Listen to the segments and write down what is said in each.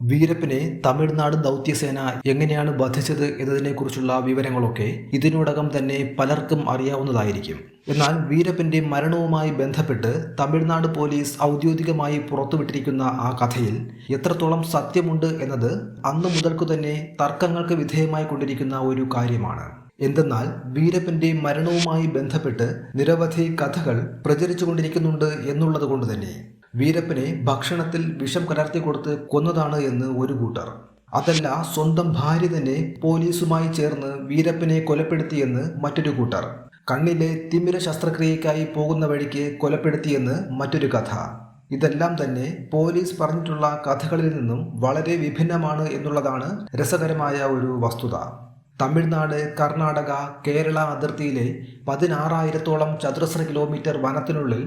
വീരപ്പനെ തമിഴ്നാട് ദൗത്യസേന എങ്ങനെയാണ് വധിച്ചത് എന്നതിനെക്കുറിച്ചുള്ള വിവരങ്ങളൊക്കെ ഇതിനോടകം തന്നെ പലർക്കും അറിയാവുന്നതായിരിക്കും. എന്നാൽ വീരപ്പന്റെ മരണവുമായി ബന്ധപ്പെട്ട് തമിഴ്നാട് പോലീസ് ഔദ്യോഗികമായി പുറത്തുവിട്ടിരിക്കുന്ന ആ കഥയിൽ എത്രത്തോളം സത്യമുണ്ട് എന്നത് അന്നു മുതൽക്കു തന്നെ തർക്കങ്ങൾക്ക് വിധേയമായി കൊണ്ടിരിക്കുന്ന ഒരു കാര്യമാണ്. എന്തെന്നാൽ വീരപ്പന്റെ മരണവുമായി ബന്ധപ്പെട്ട് നിരവധി കഥകൾ പ്രചരിച്ചുകൊണ്ടിരിക്കുന്നുണ്ട് എന്നുള്ളത് കൊണ്ട് തന്നെ. വീരപ്പനെ ഭക്ഷണത്തിൽ വിഷം കലർത്തി കൊടുത്ത് കൊന്നതാണ് എന്ന് ഒരു കൂട്ടർ. അതല്ല സ്വന്തം ഭാര്യ തന്നെ പോലീസുമായി ചേർന്ന് വീരപ്പനെ കൊലപ്പെടുത്തിയെന്ന് മറ്റൊരു കൂട്ടർ. കണ്ണിലെ തിമിര ശസ്ത്രക്രിയയ്ക്കായി പോകുന്ന വഴിക്ക് കൊലപ്പെടുത്തിയെന്ന് മറ്റൊരു കഥ. ഇതെല്ലാം തന്നെ പോലീസ് പറഞ്ഞിട്ടുള്ള കഥകളിൽ നിന്നും വളരെ വിഭിന്നമാണ് എന്നുള്ളതാണ് രസകരമായ ഒരു വസ്തുത. തമിഴ്നാട് കർണാടക കേരള അതിർത്തിയിലെ പതിനാറായിരത്തോളം ചതുരശ്ര കിലോമീറ്റർ വനത്തിനുള്ളിൽ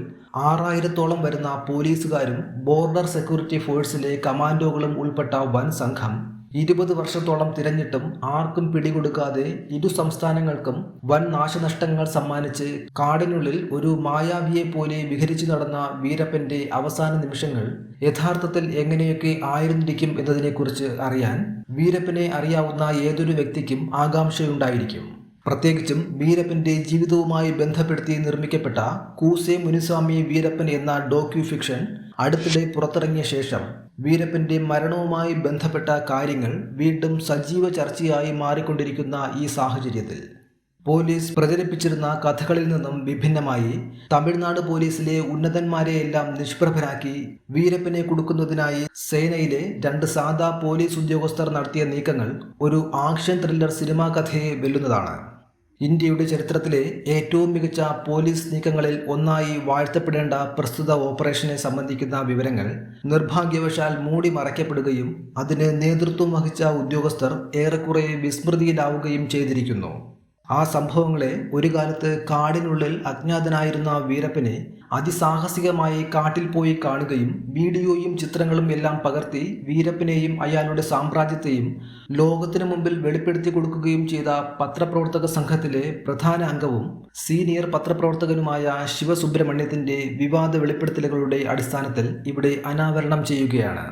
ആറായിരത്തോളം വരുന്ന പോലീസുകാരും ബോർഡർ സെക്യൂരിറ്റി ഫോഴ്സിലെ കമാൻഡോകളും ഉൾപ്പെട്ട വൻ സംഘം. ഇരുപത് വർഷത്തോളം തിരഞ്ഞിട്ടും ആർക്കും പിടികൊടുക്കാതെ ഇരു സംസ്ഥാനങ്ങൾക്കും വൻ നാശനഷ്ടങ്ങൾ സമ്മാനിച്ച് കാടിനുള്ളിൽ ഒരു മായാവിയെ പോലെ വിഹരിച്ചു നടന്ന വീരപ്പന്റെ അവസാന നിമിഷങ്ങൾ യഥാർത്ഥത്തിൽ എങ്ങനെയൊക്കെ ആയിരുന്നിരിക്കും എന്നതിനെക്കുറിച്ച് അറിയാൻ വീരപ്പനെ അറിയാവുന്ന ഏതൊരു വ്യക്തിക്കും ആകാംക്ഷയുണ്ടായിരിക്കും. പ്രത്യേകിച്ചും വീരപ്പന്റെ ജീവിതവുമായി ബന്ധപ്പെടുത്തി നിർമ്മിക്കപ്പെട്ട കൂസെ മുനിസ്വാമി വീരപ്പൻ എന്ന ഡോക്യു ഫിക്ഷൻ അടുത്തിടെ പുറത്തിറങ്ങിയ ശേഷം വീരപ്പന്റെ മരണവുമായി ബന്ധപ്പെട്ട കാര്യങ്ങൾ വീണ്ടും സജീവ ചർച്ചയായി മാറിക്കൊണ്ടിരിക്കുന്ന ഈ സാഹചര്യത്തിൽ പോലീസ് പ്രചരിപ്പിച്ചിരുന്ന കഥകളിൽ നിന്നും വിഭിന്നമായി തമിഴ്നാട് പോലീസിലെ ഉന്നതന്മാരെയെല്ലാം നിഷ്പ്രഭരാക്കി വീരപ്പനെ കൊടുക്കുന്നതിനായി സേനയിലെ രണ്ട് സാധാ പോലീസ് ഉദ്യോഗസ്ഥർ നടത്തിയ നീക്കങ്ങൾ ഒരു ആക്ഷൻ ത്രില്ലർ സിനിമാ കഥയെ വെല്ലുന്നതാണ്. ഇന്ത്യയുടെ ചരിത്രത്തിലെ ഏറ്റവും മികച്ച പോലീസ് നീക്കങ്ങളിൽ ഒന്നായി വാഴ്ത്തപ്പെടേണ്ട പ്രസ്തുത ഓപ്പറേഷനെ സംബന്ധിക്കുന്ന വിവരങ്ങൾ നിർഭാഗ്യവശാൽ മൂടി മറയ്ക്കപ്പെടുകയും അതിന് നേതൃത്വം വഹിച്ച ഉദ്യോഗസ്ഥർ ഏറെക്കുറെ വിസ്മൃതിയിലാവുകയും ചെയ്തിരിക്കുന്നു. ആ സംഭവങ്ങളെ ഒരു കാലത്ത് കാടിനുള്ളിൽ അജ്ഞാതനായിരുന്ന വീരപ്പനെ അതിസാഹസികമായി കാട്ടിൽ പോയി കാണുകയും വീഡിയോയും ചിത്രങ്ങളും എല്ലാം പകർത്തി വീരപ്പനെയും അയാളുടെ സാമ്രാജ്യത്തെയും ലോകത്തിനു മുമ്പിൽ വെളിപ്പെടുത്തി കൊടുക്കുകയും ചെയ്ത പത്രപ്രവർത്തക സംഘത്തിലെ പ്രധാന അംഗവും സീനിയർ പത്രപ്രവർത്തകനുമായ ശിവസുബ്രഹ്മണ്യത്തിന്റെ വിവാദ വെളിപ്പെടുത്തലുകളുടെ അടിസ്ഥാനത്തിൽ ഇവിടെ അനാവരണം ചെയ്യുകയാണ്.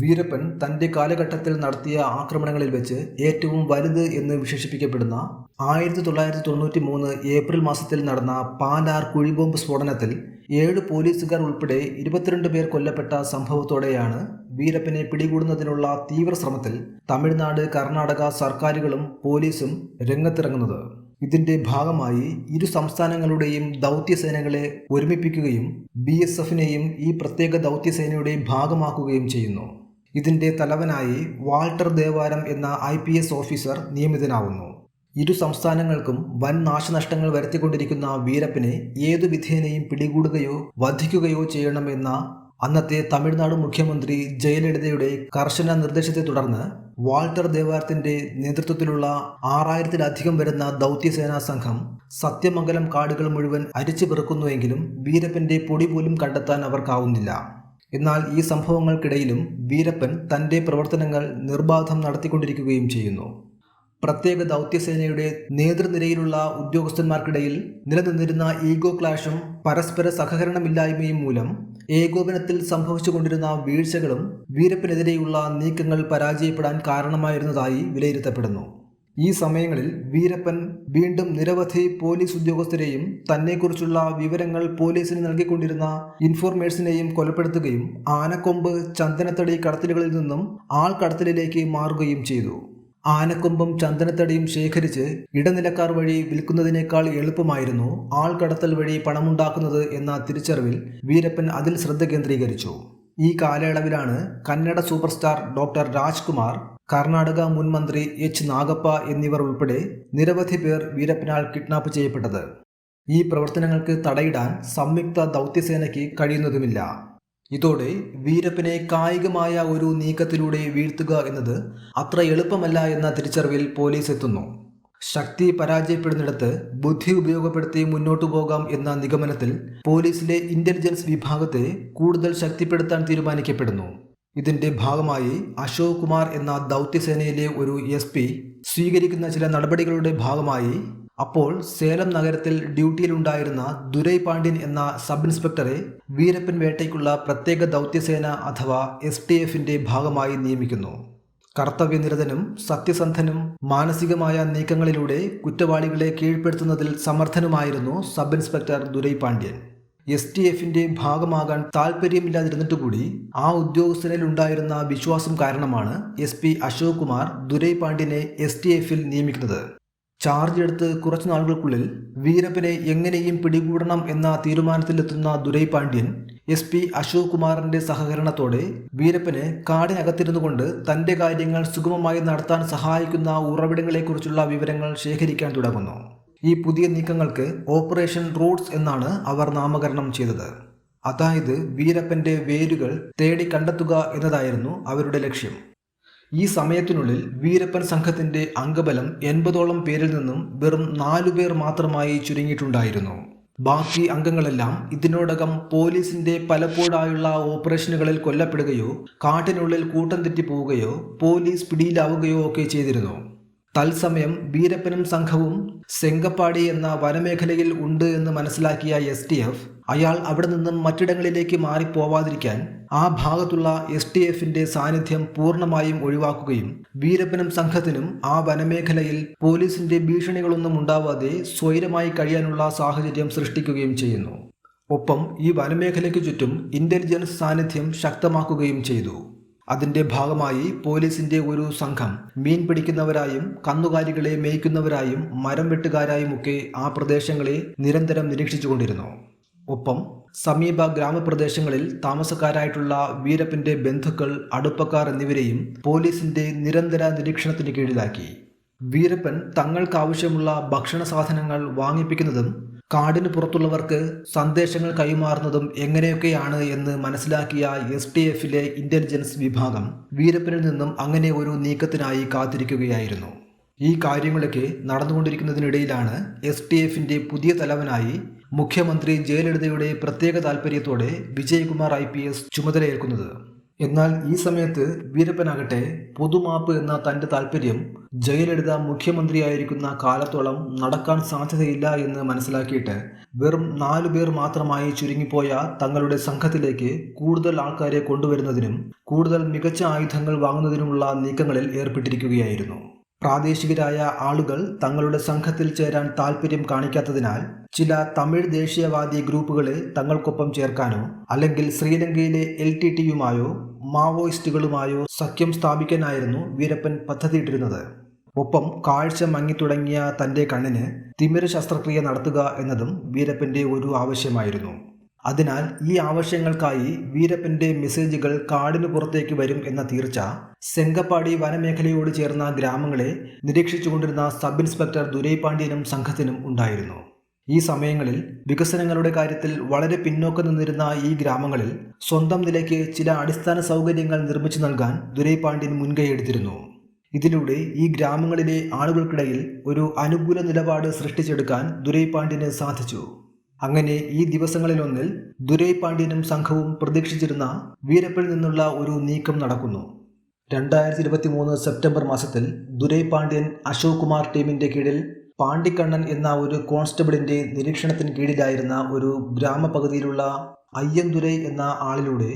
വീരപ്പൻ തന്റെ കാലഘട്ടത്തിൽ നടത്തിയ ആക്രമണങ്ങളിൽ വെച്ച് ഏറ്റവും വലുത് എന്ന് വിശേഷിപ്പിക്കപ്പെടുന്ന ആയിരത്തി തൊള്ളായിരത്തി തൊണ്ണൂറ്റി മൂന്ന് ഏപ്രിൽ മാസത്തിൽ നടന്ന പാലാർ കുഴിബോംബ് സ്ഫോടനത്തിൽ ഏഴ് പോലീസുകാർ ഉൾപ്പെടെ ഇരുപത്തിരണ്ട് പേർ കൊല്ലപ്പെട്ട സംഭവത്തോടെയാണ് വീരപ്പനെ പിടികൂടുന്നതിനുള്ള തീവ്ര ശ്രമത്തിൽ തമിഴ്നാട് കർണാടക സർക്കാരുകളും പോലീസും രംഗത്തിറങ്ങുന്നത്. ഇതിന്റെ ഭാഗമായി ഇരു സംസ്ഥാനങ്ങളുടെയും ദൗത്യസേനകളെ ഒരുമിപ്പിക്കുകയും ബി എസ് എഫിനെയും ഈ പ്രത്യേക ദൗത്യസേനയുടെ ഭാഗമാക്കുകയും ചെയ്യുന്നു. ഇതിന്റെ തലവനായി വാൾട്ടർ ദേവാരം എന്ന ഐ പി എസ് ഓഫീസർ നിയമിതനാവുന്നു. ഇരു സംസ്ഥാനങ്ങൾക്കും വൻ നാശനഷ്ടങ്ങൾ വരുത്തിക്കൊണ്ടിരിക്കുന്ന വീരപ്പനെ ഏതു വിധേനയും പിടികൂടുകയോ വധിക്കുകയോ ചെയ്യണമെന്ന അന്നത്തെ തമിഴ്നാട് മുഖ്യമന്ത്രി ജയലളിതയുടെ കർശന നിർദ്ദേശത്തെ തുടർന്ന് വാൾട്ടർ ദേവാരത്തിന്റെ നേതൃത്വത്തിലുള്ള ആറായിരത്തിലധികം വരുന്ന ദൗത്യസേനാ സംഘം സത്യമംഗലം കാടുകൾ മുഴുവൻ അരിച്ചു പെറുക്കുന്നുവെങ്കിലും വീരപ്പന്റെ പൊടി പോലും കണ്ടെത്താൻ അവർക്കാവുന്നില്ല. എന്നാൽ ഈ സംഭവങ്ങൾക്കിടയിലും വീരപ്പൻ തന്റെ പ്രവർത്തനങ്ങൾ നിർബാധം നടത്തിക്കൊണ്ടിരിക്കുകയും ചെയ്യുന്നു. പ്രത്യേക ദൗത്യസേനയുടെ നേതൃനിരയിലുള്ള ഉദ്യോഗസ്ഥന്മാർക്കിടയിൽ നിലനിന്നിരുന്ന ഈഗോ ക്ലാഷും പരസ്പര സഹകരണമില്ലായ്മയും മൂലം ഏകോപനത്തിൽ സംഭവിച്ചുകൊണ്ടിരുന്ന വീഴ്ചകളും വീരപ്പനെതിരെയുള്ള നീക്കങ്ങൾ പരാജയപ്പെടാൻ കാരണമായിരുന്നതായി വിലയിരുത്തപ്പെടുന്നു. ഈ സമയങ്ങളിൽ വീരപ്പൻ വീണ്ടും നിരവധി പോലീസ് ഉദ്യോഗസ്ഥരെയും തന്നെക്കുറിച്ചുള്ള വിവരങ്ങൾ പോലീസിന് നൽകിക്കൊണ്ടിരുന്ന ഇൻഫോർമേഴ്സിനെയും കൊലപ്പെടുത്തുകയും ആനക്കൊമ്പ് ചന്ദനത്തടി കടത്തലുകളിൽ നിന്നും ആൾ കടത്തലിലേക്ക് മാറുകയും ചെയ്തു. ആനക്കൊമ്പും ചന്ദനത്തടിയും ശേഖരിച്ച് ഇടനിലക്കാർ വഴി വിൽക്കുന്നതിനേക്കാൾ എളുപ്പമായിരുന്നു ആൾ കടത്തൽ വഴി പണമുണ്ടാക്കുന്നത് എന്ന തിരിച്ചറിവിൽ വീരപ്പൻ അതിൽ ശ്രദ്ധ കേന്ദ്രീകരിച്ചു. ഈ കാലയളവിലാണ് Kannada super star doctor Rajkumar Karnataka മുൻ മന്ത്രി എച്ച്. നാഗപ്പ എന്നിവർ ഉൾപ്പെടെ നിരവധി പേർ വീരപ്പനാൽ കിഡ്നാപ്പ് ചെയ്യപ്പെട്ടത്. ഈ പ്രവർത്തനങ്ങൾക്ക് തടയിടാൻ സംയുക്ത ദൗത്യസേനയ്ക്ക് കഴിയുന്നതുമില്ല. ഇതോടെ വീരപ്പനെ കായികമായ ഒരു നീക്കത്തിലൂടെ വീഴ്ത്തുക എന്നത് അത്ര എളുപ്പമല്ല എന്ന തിരിച്ചറിവിൽ പോലീസ് എത്തുന്നു. ശക്തി പരാജയപ്പെടുന്നിടത്ത് ബുദ്ധി ഉപയോഗപ്പെടുത്തി മുന്നോട്ടു പോകാം എന്ന നിഗമനത്തിൽ പോലീസിലെ ഇന്റലിജൻസ് വിഭാഗത്തെ കൂടുതൽ ശക്തിപ്പെടുത്താൻ തീരുമാനിക്കപ്പെടുന്നു. ഇതിന്റെ ഭാഗമായി അശോക് കുമാർ എന്ന ദൗത്യസേനയിലെ ഒരു എസ് പി സ്വീകരിക്കുന്ന ചില നടപടികളുടെ ഭാഗമായി അപ്പോൾ സേലം നഗരത്തിൽ ഡ്യൂട്ടിയിലുണ്ടായിരുന്ന ദുരൈ പാണ്ഡ്യൻ എന്ന സബ് ഇൻസ്പെക്ടറെ വീരപ്പൻ വേട്ടയ്ക്കുള്ള പ്രത്യേക ദൗത്യസേന അഥവാ എസ് ടി എഫിന്റെ ഭാഗമായി നിയമിക്കുന്നു. കർത്തവ്യനിരതനും സത്യസന്ധനും മാനസികമായ നീക്കങ്ങളിലൂടെ കുറ്റവാളികളെ കീഴ്പ്പെടുത്തുന്നതിൽ സമർത്ഥനുമായിരുന്നു sub inspector Durai Pandian S T എഫിന്റെ ഭാഗമാകാൻ താല്പര്യമില്ലാതിരുന്നിട്ടുകൂടി ആ ഉദ്യോഗസ്ഥനിൽ ഉണ്ടായിരുന്ന വിശ്വാസം കാരണമാണ് എസ് പി അശോക് കുമാർ ദുരൈ പാണ്ഡ്യനെ എസ് ടി എഫിൽ നിയമിക്കുന്നത്. ചാർജ് എടുത്ത് കുറച്ചു നാളുകൾക്കുള്ളിൽ വീരപ്പനെ എങ്ങനെയും പിടികൂടണം എന്ന തീരുമാനത്തിലെത്തുന്ന ദുരൈ പാണ്ഡ്യൻ എസ് പി അശോക് കുമാറിന്റെ സഹകരണത്തോടെ വീരപ്പനെ കാടിനകത്തിരുന്നു കൊണ്ട് തന്റെ കാര്യങ്ങൾ സുഗമമായി നടത്താൻ സഹായിക്കുന്ന ഉറവിടങ്ങളെക്കുറിച്ചുള്ള വിവരങ്ങൾ ശേഖരിക്കാൻ തുടങ്ങുന്നു. ഈ പുതിയ നീക്കങ്ങൾക്ക് ഓപ്പറേഷൻ റൂട്ട്സ് എന്നാണ് അവർ നാമകരണം ചെയ്തത്. അതായത് വീരപ്പന്റെ വേരുകൾ തേടി കണ്ടെത്തുക എന്നതായിരുന്നു അവരുടെ ലക്ഷ്യം. ഈ സമയത്തിനുള്ളിൽ വീരപ്പൻ സംഘത്തിന്റെ അംഗബലം എൺപതോളം പേരിൽ നിന്നും വെറും നാലു പേർ മാത്രമായി ചുരുങ്ങിയിട്ടുണ്ടായിരുന്നു. ബാക്കി അംഗങ്ങളെല്ലാം ഇതിനോടകം പോലീസിന്റെ പലപ്പോഴായുള്ള ഓപ്പറേഷനുകളിൽ കൊല്ലപ്പെടുകയോ കാട്ടിനുള്ളിൽ കൂട്ടം തെറ്റിപ്പോവുകയോ പോലീസ് പിടിയിലാവുകയോ ഒക്കെ ചെയ്തിരുന്നു. തത്സമയം വീരപ്പനും സംഘവും സെങ്കപ്പാടി എന്ന വനമേഖലയിൽ ഉണ്ട് എന്ന് മനസ്സിലാക്കിയ എസ് ടി എഫ് അയാൾ അവിടെ നിന്നും മറ്റിടങ്ങളിലേക്ക് മാറിപ്പോവാതിരിക്കാൻ ആ ഭാഗത്തുള്ള എസ് ടി എഫിന്റെ സാന്നിധ്യം പൂർണമായും ഒഴിവാക്കുകയും വീരപ്പനും സംഘത്തിനും ആ വനമേഖലയിൽ പോലീസിന്റെ ഭീഷണികളൊന്നും ഉണ്ടാവാതെ സ്വൈരമായി കഴിയാനുള്ള സാഹചര്യം സൃഷ്ടിക്കുകയും ചെയ്യുന്നു. ഒപ്പം ഈ വനമേഖലയ്ക്ക് ചുറ്റും ഇന്റലിജൻസ് സാന്നിധ്യം ശക്തമാക്കുകയും ചെയ്തു. അതിന്റെ ഭാഗമായി പോലീസിന്റെ ഒരു സംഘം മീൻ പിടിക്കുന്നവരായും കന്നുകാലികളെ മേയ്ക്കുന്നവരായും മരം വെട്ടുകാരായും ഒക്കെ ആ പ്രദേശങ്ങളെ നിരന്തരം നിരീക്ഷിച്ചുകൊണ്ടിരുന്നു. ഒപ്പം സമീപ ഗ്രാമപ്രദേശങ്ങളിൽ താമസക്കാരായിട്ടുള്ള വീരപ്പന്റെ ബന്ധുക്കൾ അടുപ്പക്കാർ എന്നിവരെയും പോലീസിന്റെ നിരന്തര നിരീക്ഷണത്തിന് കീഴിലാക്കി. വീരപ്പൻ തങ്ങൾക്കാവശ്യമുള്ള ഭക്ഷണ സാധനങ്ങൾ വാങ്ങിപ്പിക്കുന്നതും കാടിന് പുറത്തുള്ളവർക്ക് സന്ദേശങ്ങൾ കൈമാറുന്നതും എങ്ങനെയൊക്കെയാണ് എന്ന് മനസ്സിലാക്കിയ എസ് ടി എഫിലെ ഇന്റലിജൻസ് വിഭാഗം വീരപ്പനിൽ നിന്നും അങ്ങനെ ഒരു നീക്കത്തിനായി കാത്തിരിക്കുകയായിരുന്നു. ഈ കാര്യങ്ങളൊക്കെ നടന്നുകൊണ്ടിരിക്കുന്നതിനിടയിലാണ് എസ് ടി എഫിന്റെ പുതിയ തലവനായി മുഖ്യമന്ത്രി ജയലളിതയുടെ പ്രത്യേക താൽപ്പര്യത്തോടെ വിജയകുമാർ ഐ പി എസ് ചുമതലയേൽക്കുന്നത്. എന്നാൽ ഈ സമയത്ത് വീരപ്പനാകട്ടെ പൊതുമാപ്പ് എന്ന തന്റെ താല്പര്യം ജയലളിത മുഖ്യമന്ത്രിയായിരിക്കുന്ന കാലത്തോളം നടക്കാൻ സാധ്യതയില്ല എന്ന് മനസ്സിലാക്കിയിട്ട് വെറും നാലു പേർ മാത്രമായി ചുരുങ്ങിപ്പോയ തങ്ങളുടെ സംഘത്തിലേക്ക് കൂടുതൽ ആൾക്കാരെ കൊണ്ടുവരുന്നതിനും കൂടുതൽ മികച്ച ആയുധങ്ങൾ വാങ്ങുന്നതിനുമുള്ള നീക്കങ്ങളിൽ ഏർപ്പെട്ടിരിക്കുകയായിരുന്നു. പ്രാദേശികരായ ആളുകൾ തങ്ങളുടെ സംഘത്തിൽ ചേരാൻ താല്പര്യം കാണിക്കാത്തതിനാൽ ചില തമിഴ് ദേശീയവാദി ഗ്രൂപ്പുകളെ തങ്ങൾക്കൊപ്പം ചേർക്കാനോ അല്ലെങ്കിൽ ശ്രീലങ്കയിലെ എൽ ടി ടിയുമായോ മാവോയിസ്റ്റുകളുമായോ സഖ്യം സ്ഥാപിക്കാനായിരുന്നു വീരപ്പൻ പദ്ധതിയിട്ടിരുന്നത്. ഒപ്പം കാഴ്ച മങ്ങിത്തുടങ്ങിയ തന്റെ കണ്ണിന് തിമിര ശസ്ത്രക്രിയ നടത്തുക എന്നതും വീരപ്പന്റെ ഒരു ആവശ്യമായിരുന്നു. അതിനാൽ ഈ ആവശ്യങ്ങൾക്കായി വീരപ്പന്റെ മെസ്സേജുകൾ കാടിനു പുറത്തേക്ക് വരും എന്ന തീർച്ച സെങ്കപ്പാടി വനമേഖലയോട് ചേർന്ന ഗ്രാമങ്ങളെ നിരീക്ഷിച്ചുകൊണ്ടിരുന്ന സബ് ഇൻസ്പെക്ടർ ദുരൈ പാണ്ഡ്യനും സംഘത്തിനും ഉണ്ടായിരുന്നു. ഈ സമയങ്ങളിൽ വികസനങ്ങളുടെ കാര്യത്തിൽ വളരെ പിന്നോക്കം നിന്നിരുന്ന ഈ ഗ്രാമങ്ങളിൽ സ്വന്തം നിലയ്ക്ക് ചില അടിസ്ഥാന സൗകര്യങ്ങൾ നിർമ്മിച്ചു നൽകാൻ ദുരൈ പാണ്ഡ്യൻ മുൻകൈയെടുത്തിരുന്നു ഇതിലൂടെ ഈ ഗ്രാമങ്ങളിലെ ആളുകൾക്കിടയിൽ ഒരു അനുകൂല നിലപാട് സൃഷ്ടിച്ചെടുക്കാൻ ദുരൈ പാണ്ഡ്യന് സാധിച്ചു. അങ്ങനെ ഈ ദിവസങ്ങളിലൊന്നിൽ ദുരൈ പാണ്ഡ്യനും സംഘവും പ്രതീക്ഷിച്ചിരുന്ന വീരപ്പിൽ നിന്നുള്ള ഒരു നീക്കം നടക്കുന്നു. രണ്ടായിരത്തി ഇരുപത്തി മൂന്ന് സെപ്റ്റംബർ മാസത്തിൽ ദുരൈ പാണ്ഡ്യൻ അശോക് കുമാർ ടീമിന്റെ കീഴിൽ പാണ്ഡിക്കണ്ണൻ എന്ന ഒരു കോൺസ്റ്റബിളിന്റെ നിരീക്ഷണത്തിന് കീഴിലായിരുന്ന ഒരു ഗ്രാമപകുതിയിലുള്ള അയ്യന്തുരൈ എന്ന ആളിലൂടെ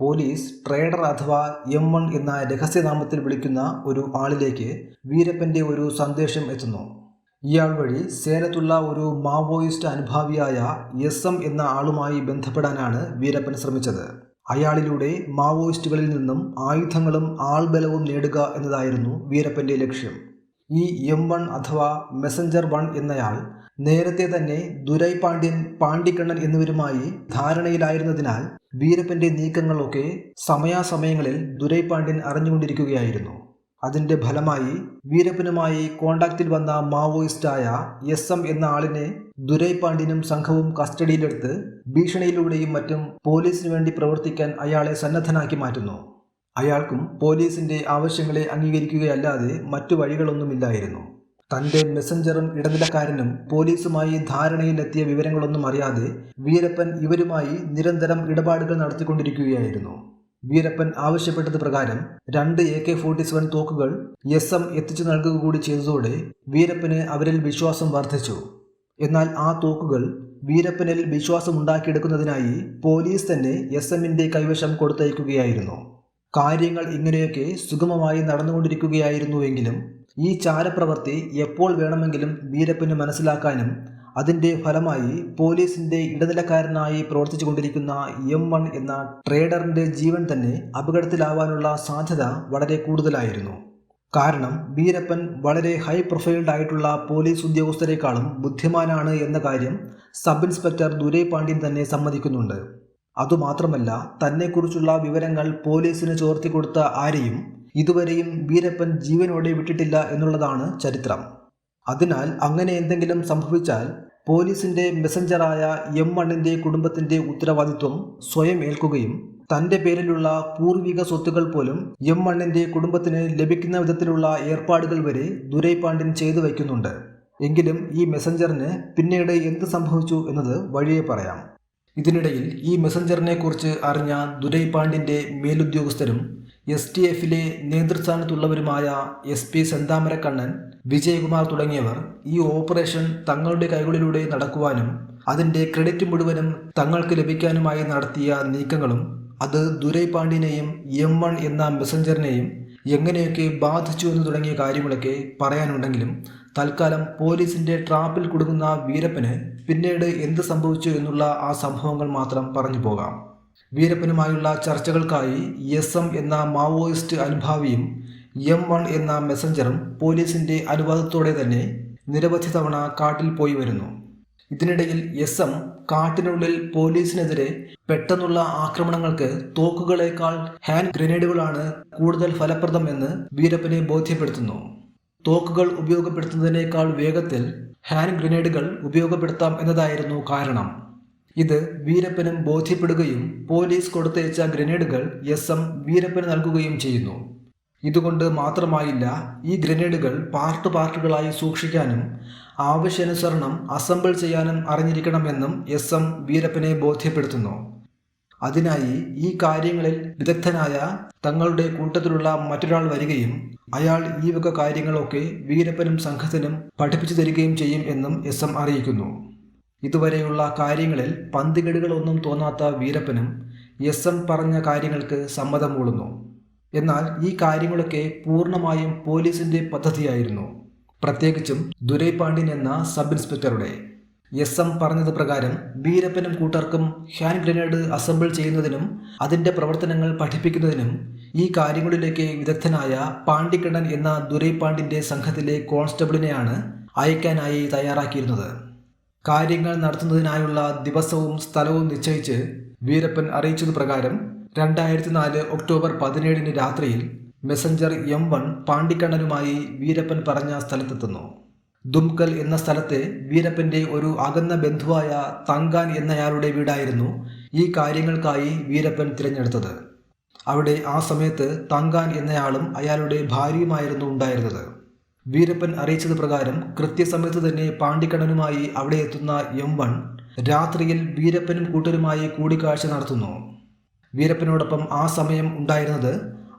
പോലീസ് ട്രേഡർ അഥവാ എം വൺ എന്ന രഹസ്യനാമത്തിൽ വിളിക്കുന്ന ഒരു ആളിലേക്ക് വീരപ്പന്റെ ഒരു സന്ദേശം എത്തുന്നു. ഇയാൾ വഴി സേലത്തുള്ള ഒരു മാവോയിസ്റ്റ് അനുഭാവിയായ എസ് എം എന്ന ആളുമായി ബന്ധപ്പെടാനാണ് വീരപ്പൻ ശ്രമിച്ചത്. അയാളിലൂടെ മാവോയിസ്റ്റുകളിൽ നിന്നും ആയുധങ്ങളും ആൾബലവും നേടുക എന്നതായിരുന്നു വീരപ്പന്റെ ലക്ഷ്യം. ഈ എം വൺ അഥവാ മെസഞ്ചർ വൺ എന്നയാൾ നേരത്തെ തന്നെ ദുരൈ പാണ്ഡ്യൻ പാണ്ഡിക്കണ്ണൻ എന്നിവരുമായി ധാരണയിലായിരുന്നതിനാൽ വീരപ്പന്റെ നീക്കങ്ങളൊക്കെ സമയാസമയങ്ങളിൽ ദുരൈ പാണ്ഡ്യൻ അറിഞ്ഞുകൊണ്ടിരിക്കുകയായിരുന്നു. അതിന്റെ ഫലമായി വീരപ്പനുമായി കോണ്ടാക്റ്റിൽ വന്ന മാവോയിസ്റ്റായ എസ് എം എന്ന ആളിനെ ദുരൈ പാണ്ഡ്യനും സംഘവും കസ്റ്റഡിയിലെടുത്ത് ഭീഷണിയിലൂടെയും മറ്റും പോലീസിനു വേണ്ടി പ്രവർത്തിക്കാൻ അയാളെ സന്നദ്ധനാക്കി മാറ്റുന്നു. അയാൾക്കും പോലീസിന്റെ ആവശ്യങ്ങളെ അംഗീകരിക്കുകയല്ലാതെ മറ്റു വഴികളൊന്നുമില്ലായിരുന്നു. തന്റെ മെസ്സഞ്ചറും ഇടനിലക്കാരനും പോലീസുമായി ധാരണയിലെത്തിയ വിവരങ്ങളൊന്നും അറിയാതെ വീരപ്പൻ ഇവരുമായി നിരന്തരം ഇടപാടുകൾ നടത്തിക്കൊണ്ടിരിക്കുകയായിരുന്നു. വീരപ്പൻ ആവശ്യപ്പെട്ടത് പ്രകാരം രണ്ട് എ കെ ഫോർട്ടി സെവൻ തോക്കുകൾ എസ് എം എത്തിച്ചു നൽകുക കൂടി ചെയ്തതോടെ വീരപ്പന് അവരിൽ വിശ്വാസം വർദ്ധിച്ചു. എന്നാൽ ആ തോക്കുകൾ വീരപ്പനിൽ വിശ്വാസമുണ്ടാക്കിയെടുക്കുന്നതിനായി പോലീസ് തന്നെ എസ് എമ്മിന്റെ കൈവശം കൊടുത്തയക്കുകയായിരുന്നു. കാര്യങ്ങൾ ഇങ്ങനെയൊക്കെ സുഗമമായി നടന്നുകൊണ്ടിരിക്കുകയായിരുന്നുവെങ്കിലും ഈ ചാരപ്രവൃത്തി എപ്പോൾ വേണമെങ്കിലും വീരപ്പന് മനസ്സിലാക്കാനും അതിന്റെ ഫലമായി പോലീസിന്റെ ഇടനിലക്കാരനായി പ്രവർത്തിച്ചു കൊണ്ടിരിക്കുന്ന എം വൺ എന്ന ട്രേഡറിന്റെ ജീവൻ തന്നെ അപകടത്തിലാവാനുള്ള സാധ്യത വളരെ കൂടുതലായിരുന്നു. കാരണം വീരപ്പൻ വളരെ ഹൈ പ്രൊഫൈൽഡ് ആയിട്ടുള്ള പോലീസ് ഉദ്യോഗസ്ഥരെക്കാളും ബുദ്ധിമാനാണ് എന്ന കാര്യം സബ് ഇൻസ്പെക്ടർ ദുരൈ പാണ്ഡ്യൻ തന്നെ സമ്മതിക്കുന്നുണ്ട്. അതുമാത്രമല്ല തന്നെക്കുറിച്ചുള്ള വിവരങ്ങൾ പോലീസിന് ചോർത്തി കൊടുത്ത ആരെയും ഇതുവരെയും വീരപ്പൻ ജീവനോടെ വിട്ടിട്ടില്ല എന്നുള്ളതാണ് ചരിത്രം. അതിനാൽ അങ്ങനെ എന്തെങ്കിലും സംഭവിച്ചാൽ പോലീസിന്റെ മെസഞ്ചറായ എം വണ്ണിന്റെ കുടുംബത്തിന്റെ ഉത്തരവാദിത്വം സ്വയം ഏൽക്കുകയും തന്റെ പേരിലുള്ള പൂർവിക സ്വത്തുകൾ പോലും എം വണ്ണിന്റെ കുടുംബത്തിന് ലഭിക്കുന്ന വിധത്തിലുള്ള ഏർപ്പാടുകൾ വരെ ദുരൈ പാണ്ഡ്യൻ ചെയ്തു വയ്ക്കുന്നുണ്ട്. എങ്കിലും ഈ മെസഞ്ചറിന് പിന്നീട് എന്ത് സംഭവിച്ചു എന്നത് വഴിയെ പറയാം. ഇതിനിടയിൽ ഈ മെസഞ്ചറിനെ കുറിച്ച് അറിഞ്ഞ ദുരൈ പാണ്ഡ്യന്റെ മേലുദ്യോഗസ്ഥരും എസ് ടി എഫിലെ നേതൃസ്ഥാനത്തുള്ളവരുമായ എസ് പി സെന്താമരക്കണ്ണൻ വിജയകുമാർ തുടങ്ങിയവർ ഈ ഓപ്പറേഷൻ തങ്ങളുടെ കൈകളിലൂടെ നടക്കുവാനും അതിന്റെ ക്രെഡിറ്റ് മുഴുവനും തങ്ങൾക്ക് ലഭിക്കാനുമായി നടത്തിയ നീക്കങ്ങളും അത് ദുരൈ പാണ്ഡ്യനെയും എം വൺ എന്ന മെസഞ്ചറിനെയും എങ്ങനെയൊക്കെ ബാധിച്ചു എന്ന് തുടങ്ങിയ കാര്യങ്ങളൊക്കെ പറയാനുണ്ടെങ്കിലും തൽക്കാലം പോലീസിന്റെ ട്രാപ്പിൽ കുടുങ്ങുന്ന വീരപ്പന് പിന്നീട് എന്ത് സംഭവിച്ചു എന്നുള്ള ആ സംഭവങ്ങൾ മാത്രം പറഞ്ഞു പോകാം. വീരപ്പനുമായുള്ള ചർച്ചകൾക്കായി എസ് എം എന്ന മാവോയിസ്റ്റ് അനുഭാവിയും എം വൺ എന്ന മെസഞ്ചറും പോലീസിന്റെ അനുവാദത്തോടെ തന്നെ നിരവധി തവണ കാട്ടിൽ പോയി വരുന്നു. ഇതിനിടയിൽ എസ് എം കാട്ടിനുള്ളിൽ പോലീസിനെതിരെ പെട്ടെന്നുള്ള ആക്രമണങ്ങൾക്ക് തോക്കുകളേക്കാൾ ഹാൻഡ് ഗ്രനേഡുകളാണ് കൂടുതൽ ഫലപ്രദമെന്ന് വീരപ്പനെ ബോധ്യപ്പെടുത്തുന്നു. തോക്കുകൾ ഉപയോഗപ്പെടുത്തുന്നതിനേക്കാൾ വേഗത്തിൽ ഹാൻഡ് ഗ്രനേഡുകൾ ഉപയോഗപ്പെടുത്താം എന്നതായിരുന്നു കാരണം. ഇത് വീരപ്പനും ബോധ്യപ്പെടുകയും പോലീസ് കൊടുത്തയച്ച ഗ്രനേഡുകൾ എസ് എം വീരപ്പന് നൽകുകയും ചെയ്യുന്നു. ഇതുകൊണ്ട് മാത്രമായില്ല ഈ ഗ്രനേഡുകൾ പാർട്ട് പാർട്ടുകളായി സൂക്ഷിക്കാനും ആവശ്യാനുസരണം അസംബിൾ ചെയ്യാനും അറിഞ്ഞിരിക്കണമെന്നും എസ് എം വീരപ്പനെ ബോധ്യപ്പെടുത്തുന്നു. അതിനായി ഈ കാര്യങ്ങളിൽ വിദഗ്ധനായ തങ്ങളുടെ കൂട്ടത്തിലുള്ള മറ്റൊരാൾ വരികയും അയാൾ ഈ വക കാര്യങ്ങളൊക്കെ വീരപ്പനും സംഘത്തിനും പഠിപ്പിച്ചു തരികയും ചെയ്യും എന്നും എസ് എം അറിയിക്കുന്നു. ഇതുവരെയുള്ള കാര്യങ്ങളിൽ പന്തികേടുകളൊന്നും തോന്നാത്ത വീരപ്പനും എസ് എം പറഞ്ഞ കാര്യങ്ങൾക്ക് സമ്മതം മൂളുന്നു. എന്നാൽ ഈ കാര്യങ്ങളൊക്കെ പൂർണമായും പോലീസിന്റെ പദ്ധതിയായിരുന്നു. പ്രത്യേകിച്ചും ദുരൈ പാണ്ഡ്യൻ എന്ന സബ് ഇൻസ്പെക്ടറുടെ എസ് എം പറഞ്ഞത് പ്രകാരം വീരപ്പനും കൂട്ടർക്കും ഹാൻഡ് ഗ്രനേഡ് അസംബിൾ ചെയ്യുന്നതിനും അതിന്റെ പ്രവർത്തനങ്ങൾ പഠിപ്പിക്കുന്നതിനും ഈ കാര്യങ്ങളിലേക്ക് വിദഗ്ധനായ പാണ്ഡിക്കണ്ണൻ എന്ന ദുരൈപാണ്ടിന്റെ സംഘത്തിലെ കോൺസ്റ്റബിളിനെയാണ് അയക്കാനായി തയ്യാറാക്കിയിരുന്നത്. കാര്യങ്ങൾ നടത്തുന്നതിനായുള്ള ദിവസവും സ്ഥലവും നിശ്ചയിച്ച് വീരപ്പൻ അറിയിച്ചത് പ്രകാരം രണ്ടായിരത്തി നാല് ഒക്ടോബർ പതിനേഴിന് രാത്രിയിൽ മെസഞ്ചർ എം വൺ പാണ്ടിക്കണ്ണനുമായി വീരപ്പൻ പറഞ്ഞ സ്ഥലത്തെത്തുന്നു. ദുംകൽ എന്ന സ്ഥലത്തെ വീരപ്പന്റെ ഒരു അകന്ന ബന്ധുവായ തങ്കാൻ എന്നയാളുടെ വീടായിരുന്നു ഈ കാര്യങ്ങൾക്കായി വീരപ്പൻ തിരഞ്ഞെടുത്തത്. അവിടെ ആ സമയത്ത് തങ്കാൻ എന്നയാളും അയാളുടെ ഭാര്യയുമായിരുന്നു ഉണ്ടായിരുന്നത്. വീരപ്പൻ അറിയിച്ചത് പ്രകാരം കൃത്യസമയത്ത് തന്നെ പാണ്ടിക്കണ്ണനുമായി അവിടെ എത്തുന്ന എം വൺ രാത്രിയിൽ വീരപ്പനും കൂട്ടരുമായി കൂടിക്കാഴ്ച നടത്തുന്നു. വീരപ്പനോടൊപ്പം ആ സമയം ഉണ്ടായിരുന്നത്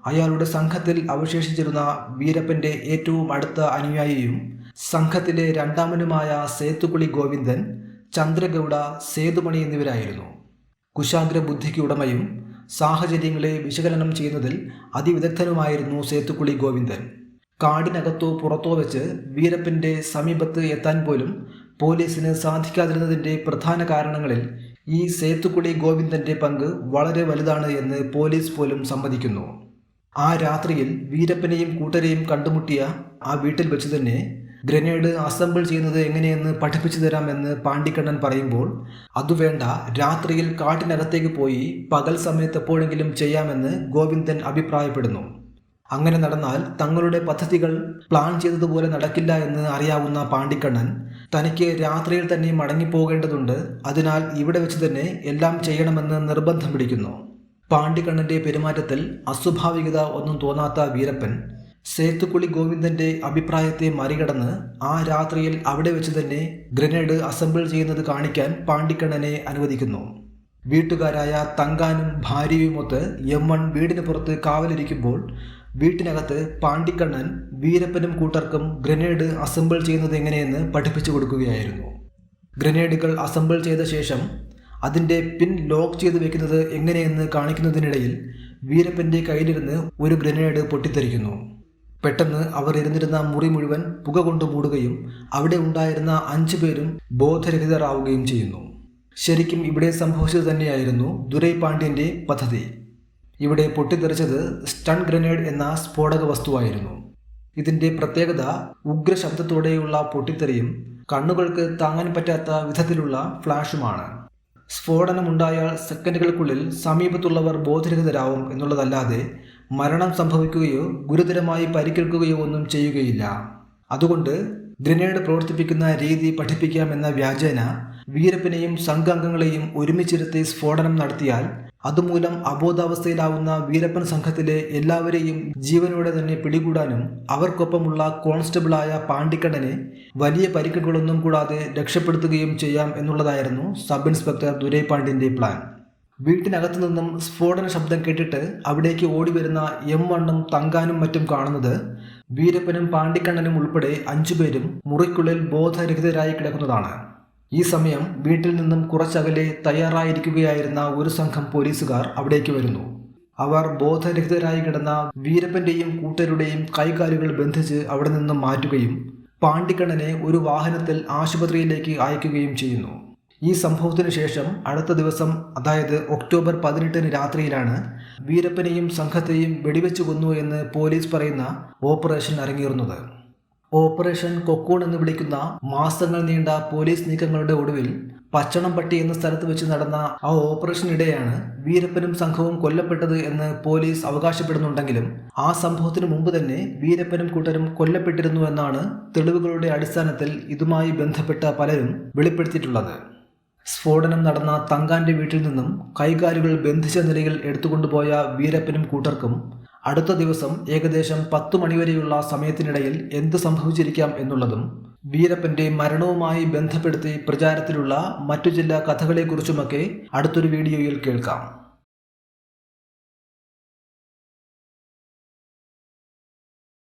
അയാളുടെ സംഘത്തിൽ അവശേഷിച്ചിരുന്ന വീരപ്പന്റെ ഏറ്റവും അടുത്ത അനുയായിയും സംഘത്തിലെ രണ്ടാമനുമായ സേത്തുക്കുളി ഗോവിന്ദൻ ചന്ദ്രഗൗഡ സേതുമണി എന്നിവരായിരുന്നു. കുശാഗ്ര ബുദ്ധിക്ക് ഉടമയും സാഹചര്യങ്ങളെ വിശകലനം ചെയ്യുന്നതിൽ അതിവിദഗ്ധനുമായിരുന്നു സേത്തുക്കുളി ഗോവിന്ദൻ. കാടിനകത്തോ പുറത്തോ വെച്ച് വീരപ്പന്റെ സമീപത്ത് എത്താൻ പോലും പോലീസിന് സാധിക്കാതിരുന്നതിന്റെ പ്രധാന കാരണങ്ങളിൽ ഈ സേത്തുക്കുടി ഗോവിന്ദന്റെ പങ്ക് വളരെ വലുതാണ് എന്ന് പോലീസ് പോലും സമ്മതിക്കുന്നു. ആ രാത്രിയിൽ വീരപ്പനെയും കൂട്ടരെയും കണ്ടുമുട്ടിയ ആ വീട്ടിൽ വെച്ച് തന്നെ ഗ്രനേഡ് അസംബിൾ ചെയ്യുന്നത് എങ്ങനെയെന്ന് പഠിപ്പിച്ചു തരാമെന്ന് പാണ്ടിക്കണ്ണൻ പറയുമ്പോൾ അതുവേണ്ട രാത്രിയിൽ കാട്ടിനകത്തേക്ക് പോയി പകൽ സമയത്ത് എപ്പോഴെങ്കിലും ചെയ്യാമെന്ന് ഗോവിന്ദൻ അഭിപ്രായപ്പെടുന്നു. അങ്ങനെ നടന്നാൽ തങ്ങളുടെ പദ്ധതികൾ പ്ലാൻ ചെയ്തതുപോലെ നടക്കില്ല എന്ന് അറിയാവുന്ന പാണ്ടിക്കണ്ണൻ തനിക്ക് രാത്രിയിൽ തന്നെ മടങ്ങിപ്പോകേണ്ടതുണ്ട്. അതിനാൽ ഇവിടെ വെച്ച് തന്നെ എല്ലാം ചെയ്യണമെന്ന് നിർബന്ധം പിടിക്കുന്നു. പാണ്ടിക്കണ്ണന്റെ പെരുമാറ്റത്തിൽ അസ്വാഭാവികത ഒന്നും തോന്നാത്ത വീരപ്പൻ സേത്തുക്കുളി ഗോവിന്ദന്റെ അഭിപ്രായത്തെ മറികടന്ന് ആ രാത്രിയിൽ അവിടെ വെച്ച് തന്നെ ഗ്രനേഡ് അസംബിൾ ചെയ്യുന്നത് കാണിക്കാൻ പാണ്ടിക്കണ്ണനെ അനുവദിക്കുന്നു. വീട്ടുകാരായ തങ്കാനും ഭാര്യയുമൊത്ത് എം വൺ വീടിന് പുറത്ത് കാവലിരിക്കുമ്പോൾ വീട്ടിനകത്ത് പാണ്ടിക്കണ്ണൻ വീരപ്പനും കൂട്ടർക്കും ഗ്രനേഡ് അസംബിൾ ചെയ്യുന്നത് എങ്ങനെയെന്ന് പഠിപ്പിച്ചു കൊടുക്കുകയായിരുന്നു. ഗ്രനേഡുകൾ അസംബിൾ ചെയ്ത ശേഷം അതിന്റെ പിൻ ലോക്ക് ചെയ്ത് വെക്കുന്നത് എങ്ങനെയെന്ന് കാണിക്കുന്നതിനിടയിൽ വീരപ്പന്റെ കയ്യിലിരുന്ന് ഒരു ഗ്രനേഡ് പൊട്ടിത്തെറിക്കുന്നു. പെട്ടെന്ന് അവർ ഇരുന്നിരുന്ന മുറി മുഴുവൻ പുക കൊണ്ട് മൂടുകയും അവിടെ ഉണ്ടായിരുന്ന അഞ്ചു പേരും ബോധരഹിതരാവുകയും ചെയ്യുന്നു. ശരിക്കും ഇവിടെ സംഭവിച്ചത് തന്നെയായിരുന്നു ദുരൈ പാണ്ഡ്യന്റെ പദ്ധതി. ഇവിടെ പൊട്ടിത്തെറിച്ചത് സ്റ്റൺ ഗ്രനേഡ് എന്ന സ്ഫോടക വസ്തുവായിരുന്നു. ഇതിന്റെ പ്രത്യേകത ഉഗ്ര ശബ്ദത്തോടെയുള്ള പൊട്ടിത്തെറിയും കണ്ണുകൾക്ക് താങ്ങാൻ പറ്റാത്ത വിധത്തിലുള്ള ഫ്ലാഷുമാണ്. സ്ഫോടനമുണ്ടായാൽ സെക്കൻഡുകൾക്കുള്ളിൽ സമീപത്തുള്ളവർ ബോധരഹിതരാവും എന്നുള്ളതല്ലാതെ മരണം സംഭവിക്കുകയോ ഗുരുതരമായി പരിക്കേൽക്കുകയോ ഒന്നും ചെയ്യുകയില്ല. അതുകൊണ്ട് ഗ്രനേഡ് പ്രവർത്തിപ്പിക്കുന്ന രീതി പഠിപ്പിക്കാമെന്ന വ്യാജേന വീരപ്പനെയും സംഘാംഗങ്ങളെയും ഒരുമിച്ചിരുത്തി സ്ഫോടനം നടത്തിയാൽ അതുമൂലം അബോധാവസ്ഥയിലാവുന്ന വീരപ്പൻ സംഘത്തിലെ എല്ലാവരെയും ജീവനോടെ തന്നെ പിടികൂടാനും അവർക്കൊപ്പമുള്ള കോൺസ്റ്റബിളായ പാണ്ടിക്കണ്ണനെ വലിയ പരിക്കുകളൊന്നും കൂടാതെ രക്ഷപ്പെടുത്തുകയും ചെയ്യാം എന്നുള്ളതായിരുന്നു സബ് ഇൻസ്പെക്ടർ ദുരൈപാണ്ഡിന്റെ പ്ലാൻ. വീട്ടിനകത്തു നിന്നും സ്ഫോടന ശബ്ദം കേട്ടിട്ട് അവിടേക്ക് ഓടി വരുന്ന എം വണ്ണും തങ്കാനും മറ്റും കാണുന്നത് വീരപ്പനും പാണ്ടിക്കണ്ണനും ഉൾപ്പെടെ അഞ്ചുപേരും മുറിക്കുള്ളിൽ ബോധരഹിതരായി കിടക്കുന്നതാണ്. ഈ സമയം വീട്ടിൽ നിന്നും കുറച്ചകലെ തയ്യാറായിരിക്കുകയായിരുന്ന ഒരു സംഘം പോലീസുകാർ അവിടേക്ക് വരുന്നു. അവർ ബോധരഹിതരായി കിടന്ന വീരപ്പന്റെയും കൂട്ടരുടെയും കൈകാലുകൾ ബന്ധിച്ച് അവിടെ നിന്നും മാറ്റുകയും പാണ്ടിക്കണ്ണനെ ഒരു വാഹനത്തിൽ ആശുപത്രിയിലേക്ക് അയക്കുകയും ചെയ്യുന്നു. ഈ സംഭവത്തിന് ശേഷം അടുത്ത ദിവസം അതായത് ഒക്ടോബർ പതിനെട്ടിന് രാത്രിയിലാണ് വീരപ്പനെയും സംഘത്തെയും വെടിവെച്ചു കൊന്നു എന്ന് പോലീസ് പറയുന്ന ഓപ്പറേഷൻ അരങ്ങേറുന്നത്. ഓപ്പറേഷൻ കൊക്കൂൺ എന്ന് വിളിക്കുന്ന മാസങ്ങൾ നീണ്ട പോലീസ് നീക്കങ്ങളുടെ ഒടുവിൽ പച്ചണംപട്ടി എന്ന സ്ഥലത്ത് വെച്ച് നടന്ന ആ ഓപ്പറേഷനിടെയാണ് വീരപ്പനും സംഘവും കൊല്ലപ്പെട്ടത് എന്ന് പോലീസ് അവകാശപ്പെടുന്നുണ്ടെങ്കിലും ആ സംഭവത്തിന് മുമ്പ് തന്നെ വീരപ്പനും കൂട്ടരും കൊല്ലപ്പെട്ടിരുന്നു എന്നാണ് തെളിവുകളുടെ അടിസ്ഥാനത്തിൽ ഇതുമായി ബന്ധപ്പെട്ട പലരും വെളിപ്പെടുത്തിയിട്ടുള്ളത്. സ്ഫോടനം നടന്ന തങ്കാന്റെ വീട്ടിൽ നിന്നും കൈകാലുകൾ ബന്ധിച്ച നിലയിൽ എടുത്തുകൊണ്ടുപോയ വീരപ്പനും കൂട്ടർക്കും അടുത്ത ദിവസം ഏകദേശം പത്തു മണിവരെയുള്ള സമയത്തിനിടയിൽ എന്ത് സംഭവിച്ചിരിക്കാം എന്നുള്ളതും വീരപ്പന്റെ മരണവുമായി ബന്ധപ്പെടുത്തി പ്രചാരത്തിലുള്ള മറ്റു ചില കഥകളെക്കുറിച്ചുമൊക്കെ അടുത്തൊരു വീഡിയോയിൽ കേൾക്കാം.